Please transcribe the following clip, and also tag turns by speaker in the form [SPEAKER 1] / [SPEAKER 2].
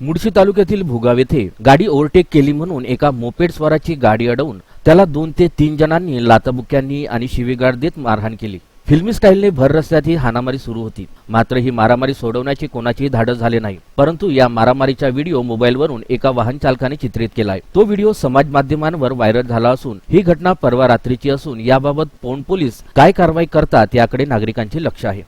[SPEAKER 1] मुळशी तालुक्यातील भुगाव येथे गाडी ओव्हरटेक केली म्हणून एका मोपेड स्वाराची गाडी अडवून त्याला दोन ते तीन जणांनी लाताबुक्यांनी आणि शिवीगाळ देत मारहाण केली. फिल्मी स्टाईलने भर रस्त्यात ही हाणामारी सुरू होती. मात्र ही मारामारी सोडवण्याची कोणाचीही धाडस झाले नाही. परंतु या मारामारीचा व्हिडिओ मोबाईलवरून एका वाहन चालकाने चित्रित केलाय. तो व्हिडिओ समाज माध्यमांवर व्हायरल झाला असून ही घटना परवा रात्रीची असून याबाबत पौंड पोलीस काय कारवाई करतात याकडे नागरिकांचे लक्ष आहे.